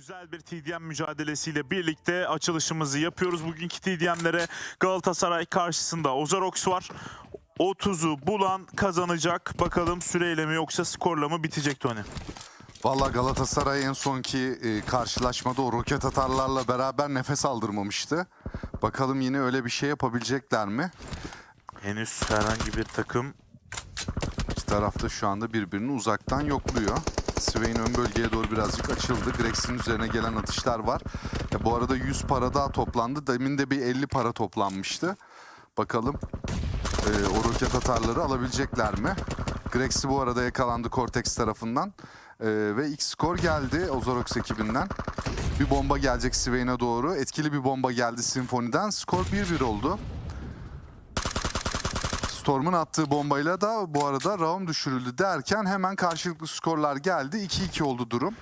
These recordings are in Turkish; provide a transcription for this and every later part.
Güzel bir TDM mücadelesiyle birlikte açılışımızı yapıyoruz. Bugünkü TDM'lere Galatasaray karşısında Ozarox var. 30'u bulan kazanacak. Bakalım süreyle mi yoksa skorla mı bitecek Tony? Valla Galatasaray en sonki e, karşılaşmada o roket atarlarla beraber nefes aldırmamıştı. Bakalım yine öyle bir şey yapabilecekler mi? Henüz herhangi bir takım İki tarafta şu anda birbirini uzaktan yokluyor. Swain ön bölgeye doğru birazcık açıldı. Grex'in üzerine gelen atışlar var. E, bu arada 100 para daha toplandı. Demin de bir 50 para toplanmıştı. Bakalım e, o roket atarları alabilecekler mi? Grex'i bu arada yakalandı Cortex tarafından. E, ve ilk skor geldi Ozorox ekibinden. Bir bomba gelecek Swain'e doğru. Etkili bir bomba geldi Symphony'den. Skor 1-1 oldu. Storm'un attığı bombayla da bu arada Raum düşürüldü derken hemen karşılıklı skorlar geldi. 2-2 oldu durum.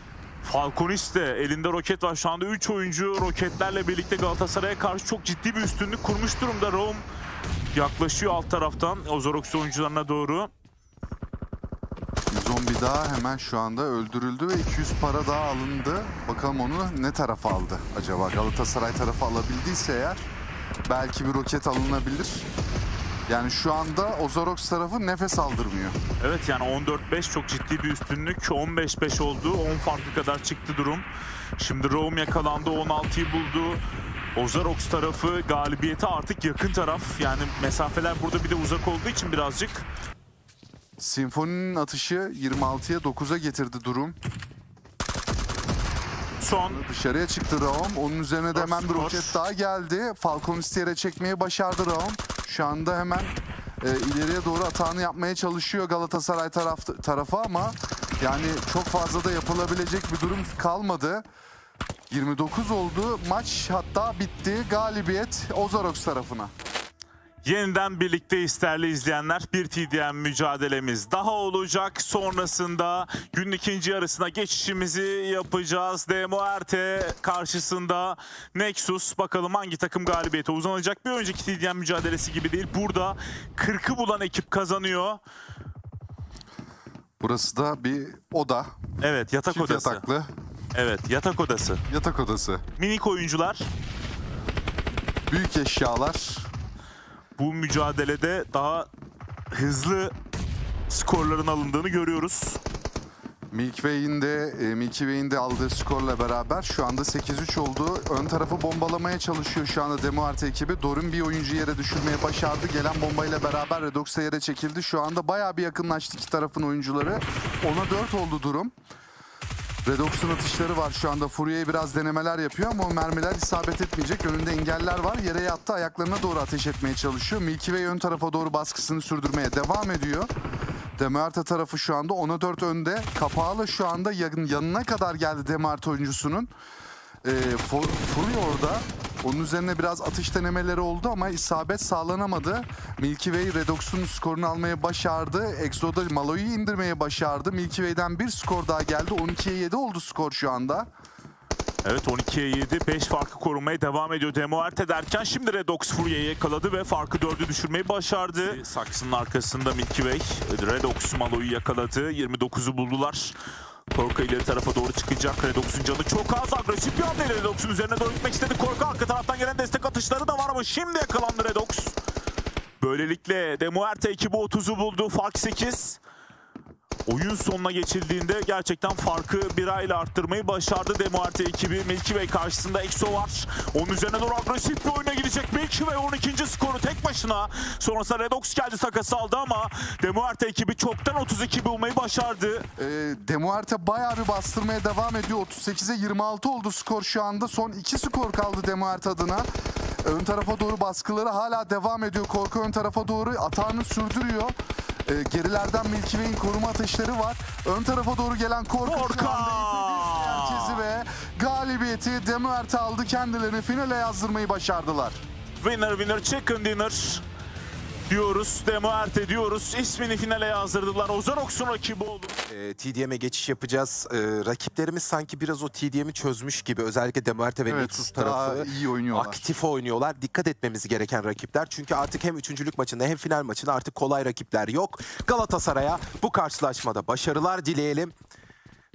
Falconis de elinde roket var. Şu anda 3 oyuncu roketlerle birlikte Galatasaray'a karşı çok ciddi bir üstünlük kurmuş durumda. Rome yaklaşıyor alt taraftan Ozorox oyuncularına doğru. 111 daha hemen şu anda öldürüldü ve 200 para daha alındı. Bakalım onu ne tarafa aldı acaba? Galatasaray tarafı alabildiyse eğer belki bir roket alınabilir. Yani şu anda Ozorox tarafı nefes aldırmıyor. Evet yani 14-5 çok ciddi bir üstünlük. 15-5 oldu. 10 farklı kadar çıktı durum. Şimdi Rome yakalandı. 16'yı buldu. Ozarox tarafı galibiyete artık yakın taraf. Yani mesafeler burada bir de uzak olduğu için birazcık Sinfoni'nin atışı 26'ya 9'a getirdi durum. son Dışarıya çıktı Raum. Onun üzerine de hemen bir roket daha geldi. Falconist'i yere çekmeyi başardı Raum. Şu anda hemen e, ileriye doğru atağını yapmaya çalışıyor Galatasaray taraf, tarafı ama yani çok fazla da yapılabilecek bir durum kalmadı. 29 oldu. Maç hatta bitti. Galibiyet Ozarox tarafına. Yeniden birlikte isterli izleyenler bir TDM mücadelemiz daha olacak. Sonrasında günün ikinci yarısına geçişimizi yapacağız. Demoerte karşısında Nexus. Bakalım hangi takım galibiyete uzanacak. Bir önceki TDM mücadelesi gibi değil. Burada 40'ı bulan ekip kazanıyor. Burası da bir oda. Evet yatak Çift odası. yataklı. Evet yatak odası. Yatak odası. Minik oyuncular Büyük eşyalar. Bu mücadelede daha hızlı skorların alındığını görüyoruz. Milky Way'in de, e, Milky Way'in de aldığı skorla beraber şu anda 8-3 oldu. Ön tarafı bombalamaya çalışıyor şu anda Demo Arte ekibi. Dorun bir oyuncu yere düşürmeye başardı. Gelen bombayla beraber Redox da yere çekildi. Şu anda bayağı bir yakınlaştı iki tarafın oyuncuları. 10'a 4 oldu durum. Redox'un atışları var şu anda. Furya'ya biraz denemeler yapıyor ama o mermiler isabet etmeyecek. Önünde engeller var. Yere yattı. Ayaklarına doğru ateş etmeye çalışıyor. Milky Way ön tarafa doğru baskısını sürdürmeye devam ediyor. Demerta tarafı şu anda 10'a 4 önde. Kapağıyla şu anda yan- yanına kadar geldi Demerta oyuncusunun. Ee, Fu- Fury orada. Onun üzerine biraz atış denemeleri oldu ama isabet sağlanamadı. Milky Way Redox'un skorunu almaya başardı. Exo'da Malo'yu indirmeye başardı. Milky Way'den bir skor daha geldi. 12'ye 7 oldu skor şu anda. Evet 12'ye 7 5 farkı korumaya devam ediyor Demoerte derken şimdi Redox Furya'yı yakaladı ve farkı 4'ü düşürmeyi başardı. Saksının arkasında Milky Way Redox Malo'yu yakaladı 29'u buldular. Korka ileri tarafa doğru çıkacak. Redox'un canı çok az. Agresif bir anda Redox'un üzerine doğru gitmek istedi. Korka arka taraftan gelen destek atışları da var ama şimdi yakalandı Redox. Böylelikle Demoerte ekibi 30'u buldu. Fark 8. Oyun sonuna geçildiğinde gerçekten farkı bir ayla arttırmayı başardı Demoarte ekibi. Milky Way karşısında Exo var. Onun üzerine doğru agresif bir oyuna gidecek. Milky Way 12. skoru tek başına. Sonrasında Redox geldi sakası aldı ama Demoarte ekibi çoktan 32 bulmayı başardı. Ee, Demuerte bayağı bir bastırmaya devam ediyor. 38'e 26 oldu skor şu anda. Son 2 skor kaldı Demuerte adına. Ön tarafa doğru baskıları hala devam ediyor. Korku ön tarafa doğru atağını sürdürüyor. Ee, gerilerden Milky Way'in koruma ateşleri var. Ön tarafa doğru gelen Korka! herkesi ve galibiyeti Demuerte aldı. Kendilerini finale yazdırmayı başardılar. Winner winner chicken dinner diyoruz. Demoarte diyoruz. İsmini finale yazdırdılar. Ozarox'un rakibi oldu. E, TDM'e geçiş yapacağız. E, rakiplerimiz sanki biraz o TDM'i çözmüş gibi. Özellikle Demuerte ve Evet, Nexus tarafı iyi oynuyorlar. aktif oynuyorlar. Dikkat etmemiz gereken rakipler. Çünkü artık hem üçüncülük maçında hem final maçında artık kolay rakipler yok. Galatasaray'a bu karşılaşmada başarılar dileyelim.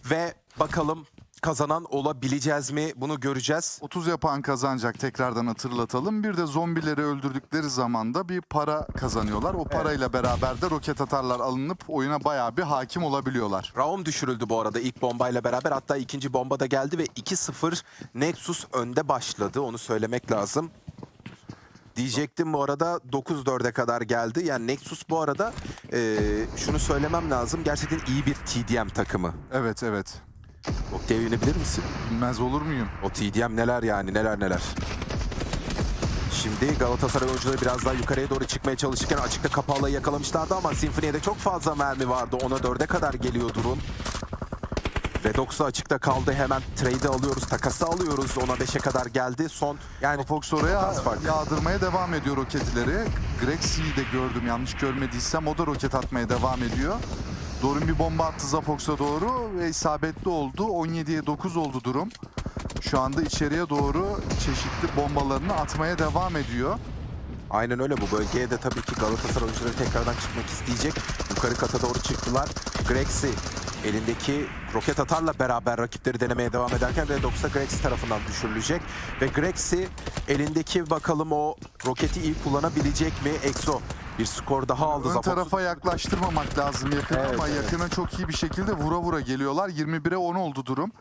Ve bakalım kazanan olabileceğiz mi? Bunu göreceğiz. 30 yapan kazanacak tekrardan hatırlatalım. Bir de zombileri öldürdükleri zaman da bir para kazanıyorlar. O parayla beraber de roket atarlar alınıp oyuna bayağı bir hakim olabiliyorlar. Raum düşürüldü bu arada ilk bombayla beraber. Hatta ikinci bomba da geldi ve 2-0 Nexus önde başladı. Onu söylemek lazım. Diyecektim bu arada 9-4'e kadar geldi. Yani Nexus bu arada e, şunu söylemem lazım. Gerçekten iyi bir TDM takımı. Evet evet. Oktay'ı bilir misin? Bilmez olur muyum? O TDM neler yani neler neler. Şimdi Galatasaray oyuncuları biraz daha yukarıya doğru çıkmaya çalışırken açıkta kapağıyla yakalamışlardı ama Sinfoni'ye de çok fazla mermi vardı. Ona dörde kadar geliyor durum. Redox da açıkta kaldı. Hemen trade alıyoruz, takası alıyoruz. Ona 5'e kadar geldi. Son yani Fox oraya yağdırmaya devam ediyor roketleri. Grexi'yi de gördüm yanlış görmediysem. O da roket atmaya devam ediyor. Dorun bir bomba attı Zafox'a doğru ve isabetli oldu. 17'ye 9 oldu durum. Şu anda içeriye doğru çeşitli bombalarını atmaya devam ediyor. aynen öyle bu bölgeye de tabii ki Galatasaray oyuncuları tekrardan çıkmak isteyecek. Yukarı kata doğru çıktılar. Grexi elindeki roket atarla beraber rakipleri denemeye devam ederken Redox da Grexi tarafından düşürülecek. Ve Grexi elindeki bakalım o roketi iyi kullanabilecek mi? Exo bir skor daha aldı. Ön tarafa yaklaştırmamak lazım yakın Evet, ama evet. yakına çok iyi bir şekilde vura vura geliyorlar. 21'e 10 oldu durum.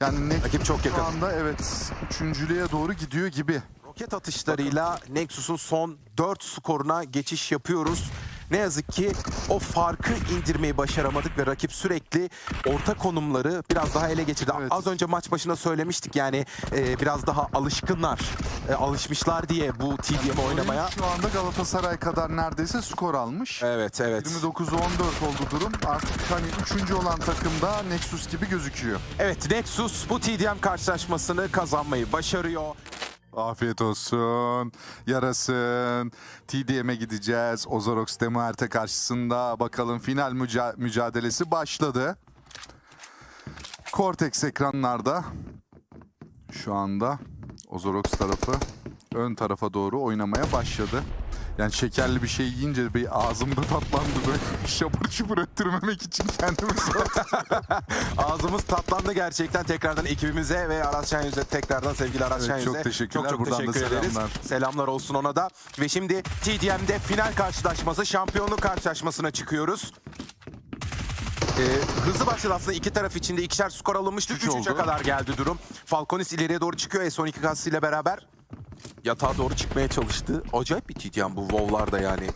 Yani Nexus Rakip çok yakın. şu anda evet üçüncülüğe doğru gidiyor gibi. Roket atışlarıyla Nexus'un son 4 skoruna geçiş yapıyoruz. Ne yazık ki o farkı indirmeyi başaramadık ve rakip sürekli orta konumları biraz daha ele geçirdi. Evet. Az önce maç başında söylemiştik yani e, biraz daha alışkınlar, e, alışmışlar diye bu TDM oynamaya. Şu anda Galatasaray kadar neredeyse skor almış. Evet evet. 29'a 14 oldu durum. Artık hani üçüncü olan takımda Nexus gibi gözüküyor. Evet Nexus bu TDM karşılaşmasını kazanmayı başarıyor. Afiyet olsun. Yarasın. TDM'e gideceğiz. Ozorox Demuerte karşısında bakalım final müca- mücadelesi başladı. Cortex ekranlarda şu anda Ozorox tarafı ön tarafa doğru oynamaya başladı. Yani şekerli bir şey yiyince bir ağzımda tatlandı böyle şapır şupur öttürmemek için kendimi zor Ağzımız tatlandı gerçekten tekrardan ekibimize ve Aras Şenyüz'e tekrardan sevgili Aras Evet, Şenyüz'e. çok teşekkürler. Çok çok Buradan da teşekkür ederiz. selamlar. Selamlar olsun ona da. Ve şimdi TDM'de final karşılaşması, şampiyonluk karşılaşmasına çıkıyoruz. Ee, hızlı başladı aslında iki taraf içinde ikişer skor alınmıştı. Üç 3-3'e oldu. kadar geldi durum. Falconis ileriye doğru çıkıyor S12 kasıyla beraber. Yatağa doğru çıkmaya çalıştı. Acayip bir TDM bu WoW'larda yani.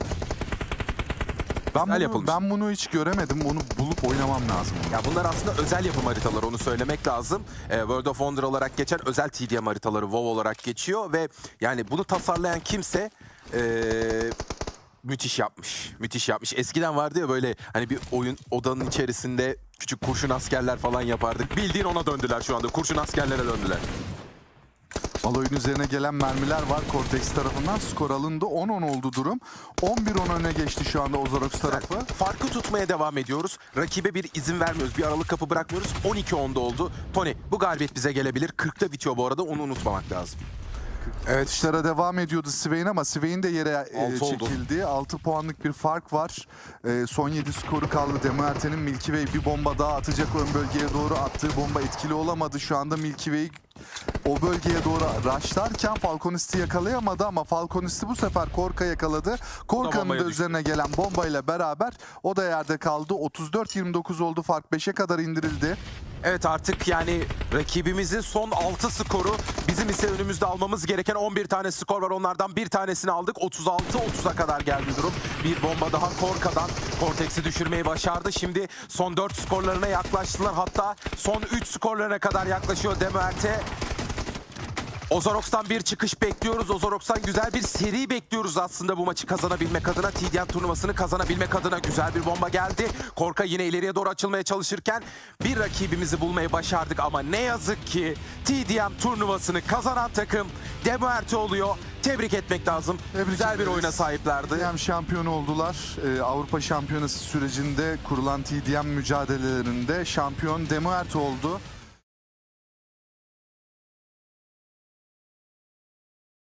Ben Güzel bunu, yapılmış. ben bunu hiç göremedim. Bunu bulup oynamam lazım. Ya bunlar aslında özel yapım haritalar onu söylemek lazım. Ee, World of Wonder olarak geçen özel TDM haritaları WoW olarak geçiyor ve yani bunu tasarlayan kimse ee, müthiş yapmış. Müthiş yapmış. Eskiden vardı ya böyle hani bir oyun odanın içerisinde küçük kurşun askerler falan yapardık. Bildiğin ona döndüler şu anda. Kurşun askerlere döndüler. Aloy'un üzerine gelen mermiler var Cortex tarafından. Skor alındı. 10-10 oldu durum. 11-10 öne geçti şu anda Ozorox tarafı. Farkı tutmaya devam ediyoruz. Rakibe bir izin vermiyoruz. Bir aralık kapı bırakmıyoruz. 12-10'da oldu. Tony bu galibiyet bize gelebilir. 40'ta bitiyor bu arada. Onu unutmamak lazım. Evet işlere devam ediyordu Swain ama Swain de yere e, çekildi. 6 puanlık bir fark var. E, son 7 skoru kaldı. Demuerte'nin Milky Way bir bomba daha atacak ön bölgeye doğru. Attığı bomba etkili olamadı. Şu anda Milky Way o bölgeye doğru raşlarken Falconist'i yakalayamadı ama Falconist'i bu sefer Korka yakaladı. Korka'nın da düştü. üzerine gelen bombayla beraber o da yerde kaldı. 34-29 oldu fark 5'e kadar indirildi. Evet artık yani rakibimizin son 6 skoru bizim ise önümüzde almamız gereken 11 tane skor var. Onlardan bir tanesini aldık. 36-30'a kadar geldi durum. Bir bomba daha Korka'dan Cortex'i düşürmeyi başardı. Şimdi son 4 skorlarına yaklaştılar. Hatta son 3 skorlarına kadar yaklaşıyor Demerte. Ozorox'tan bir çıkış bekliyoruz. Ozorox'tan güzel bir seri bekliyoruz aslında bu maçı kazanabilmek adına. TDM turnuvasını kazanabilmek adına güzel bir bomba geldi. Korka yine ileriye doğru açılmaya çalışırken bir rakibimizi bulmayı başardık. Ama ne yazık ki TDM turnuvasını kazanan takım Demuerte oluyor. Tebrik etmek lazım. Tebrik güzel bir oyuna sahiplerdi. TDM şampiyonu oldular. Ee, Avrupa Şampiyonası sürecinde kurulan TDM mücadelelerinde şampiyon Demuert oldu.